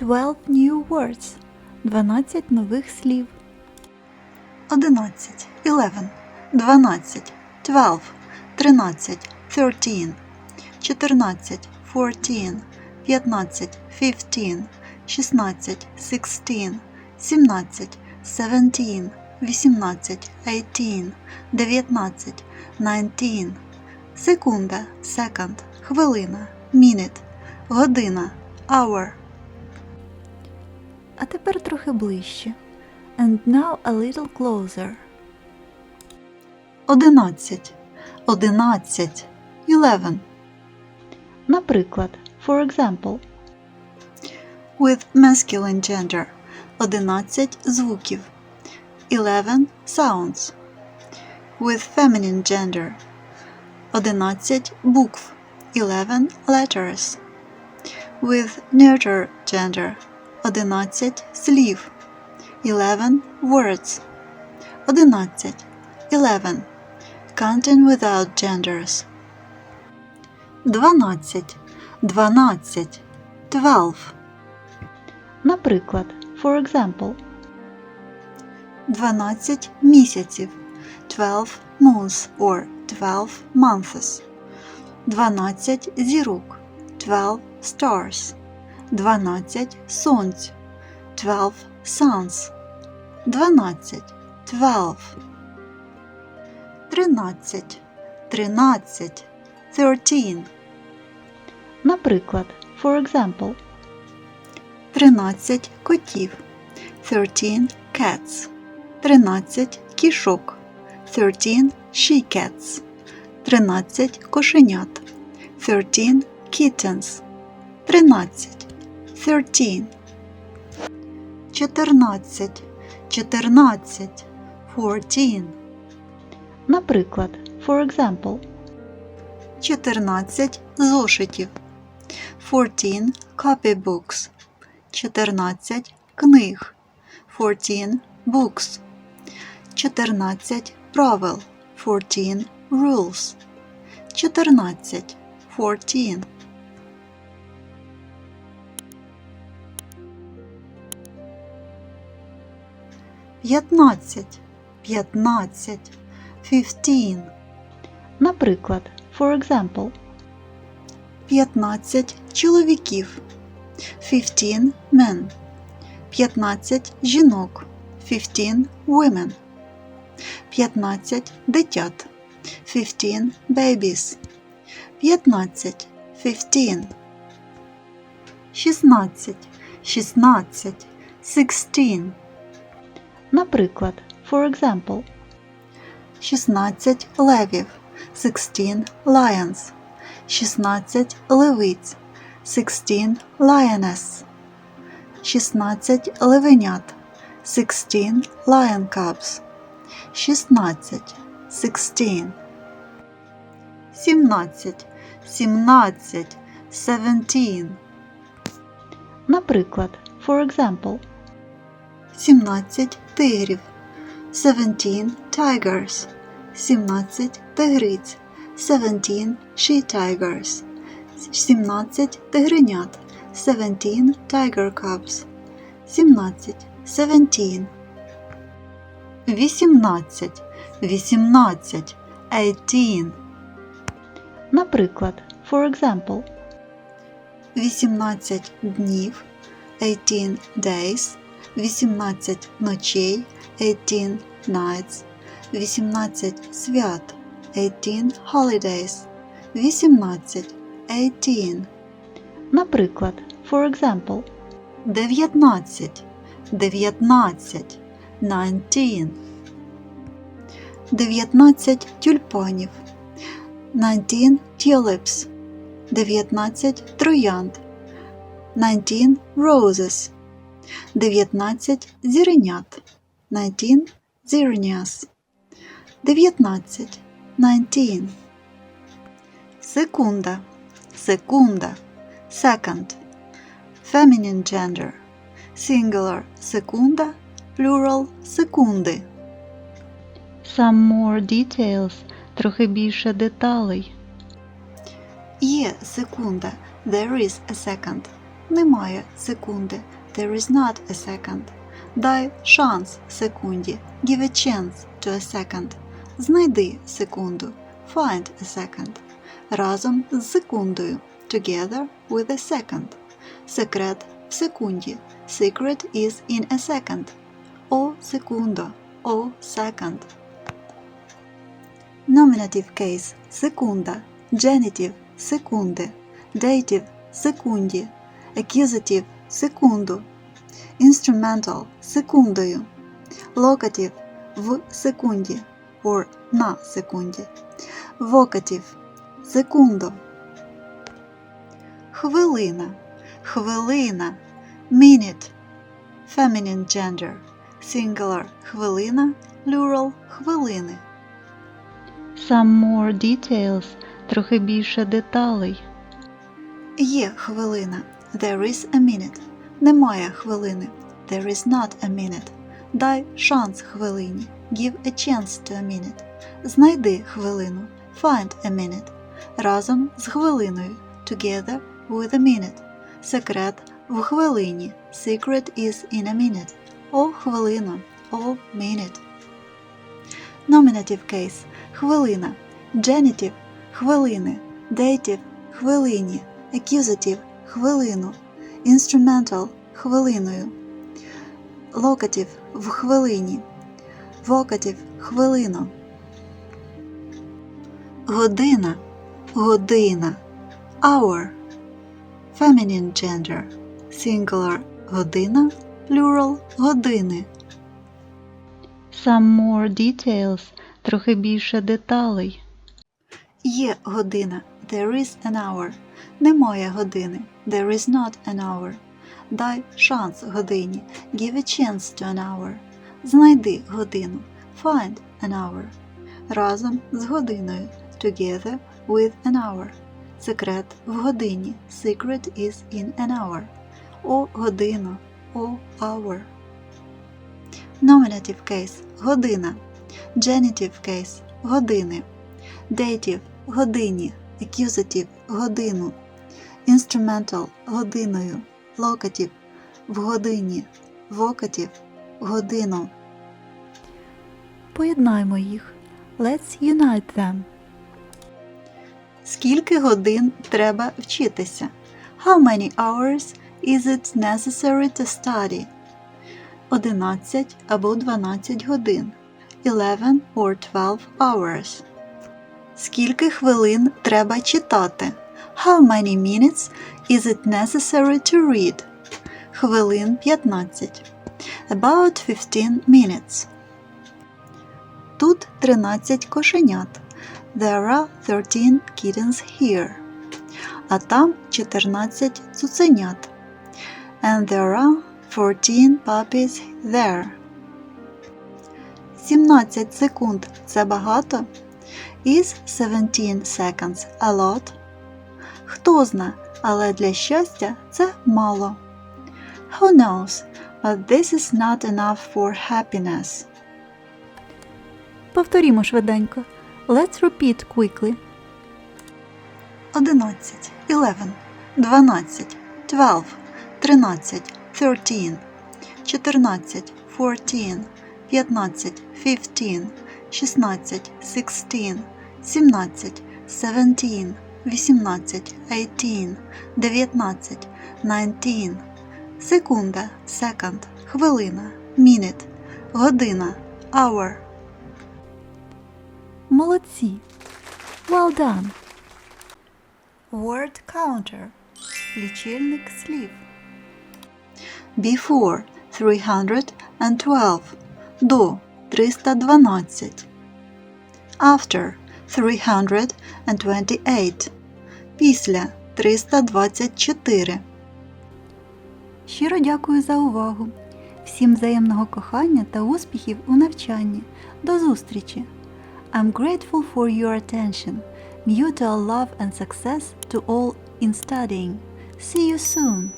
12 new words. 12 нових слів. 11, 11, 12, 12, 13, 13, 14, 14, 15, 15, 16, 16, 17, 17, 18, 18, 19, 19, секунда, second, хвилина, minute, година, hour. А тепер трохи ближче. And now a little closer. 11, 11, 11. Наприклад, for example, with masculine gender 11 звуків 11 sounds with feminine gender 11 букв 11 letters with neuter gender 11 слів 11 words 11 11 counting without genders 12 12 12 наприклад, for example, 12 місяців 12 months or 12 months 12 зірок 12 stars 12 сонць 12 suns 12 12 13 13 13 наприклад, for example, 13 котів 13 cats 13 кішок 13 she-cats 13 кошенят 13 kittens 13 13 14 14 14 наприклад, for example, 14 зошитів 14 copybooks 14 книг 14 books 14 правил 14 rules 14 14 15 15 15 наприклад, for example, 15 чоловіків 15 men 15 жінок 15 women 15 дитят 15 babies 15 15 16 16 16 наприклад, for example, 16 левів 16 lions 16 левиць 16 lioness 16 левенят 16 lion cubs 16 16 17 17 17 наприклад, for example, 17 тигрів 17 tigers 17 тигриць 17 she tigers 17 тигренят 17 tiger cubs 17 17 18 18 18 наприклад, for example, 18 днів 18 days 18 ночей 18 nights 18 свят 18 holidays 18 18 наприклад, for example, 19 19 19 19 тюльпанів 19 tulips 19 троянд 19 roses 19 зіренят. 19 zirnias 19 19 секунда. Секунда. Second feminine gender. Singular. Секунда. Plural. Секунди. Some more details, трохи більше деталей. Є секунда. There is a second. Немає секунди. There is not a second. Дай шанс секунді. Give a chance to a second. Знайди секунду. Find a second. Разом з секундою. Together with a second. Секрет в секунді. Secret is in a second. О секундо. О second. Nominative case секунда, genitive секунди, dative секунді, accusative секунду, instrumental секундою, locative в секунді. Or на секунді, vocative секунду, хвилина, хвилина, minute, feminine gender, singular хвилина, plural хвилини. Some more details, трохи більше деталей. Є хвилина. There is a minute. Немає хвилини. There is not a minute. Дай шанс хвилині. Give a chance to a minute. Знайди хвилину. Find a minute. Разом з хвилиною. Together with a minute. Секрет в хвилині. Secret is in a minute. О хвилина. О minute. Nominative case хвилина, genitive хвилини, dative хвилині, accusative хвилину, instrumental хвилиною, locative в хвилині, vocative хвилину. Година, година, hour, feminine gender, singular година, plural години. Some more details, трохи більше деталей. Є година. There is an hour. Немає години. There is not an hour. Дай шанс годині. Give a chance to an hour. Знайди годину. Find an hour. Разом з годиною. Together with an hour. Секрет в годині. Secret is in an hour. О годину. О hour. Nominative case – година. Genitive case – години. Dative – годині. Accusative – годину. Instrumental – годиною. Locative – в годині. Vocative – годину. Поєднаймо їх. Let's unite them. Скільки годин треба вчитися? How many hours is it necessary to study? 11 або 12 годин. 11 or 12 hours. Скільки хвилин треба читати? How many minutes is it necessary to read? Хвилин 15. About 15 minutes. Тут 13 кошенят. There are 13 kittens here. А там 14 цуценят. And there are 14 puppies there. 17 секунд це багато? Is 17 seconds a lot? Хто зна, але для щастя це мало. Who knows, but this is not enough for happiness. Повторімо швиденько. Let's repeat quickly. 11, 11, 12, 12, 13, 13, 14, 14, 15, 15, 16, 16, 17, 17, 18, 18, 19, 19, секунда, second, хвилина, minute, година, hour. Молодці. Well done. Word counter. Лічильник слів. Before 312. До 312. After 328. Після 324. Щиро дякую за увагу. Всім взаємного кохання та успіхів у навчанні. До зустрічі! I'm grateful for your attention. Mutual love and success to all in studying. See you soon!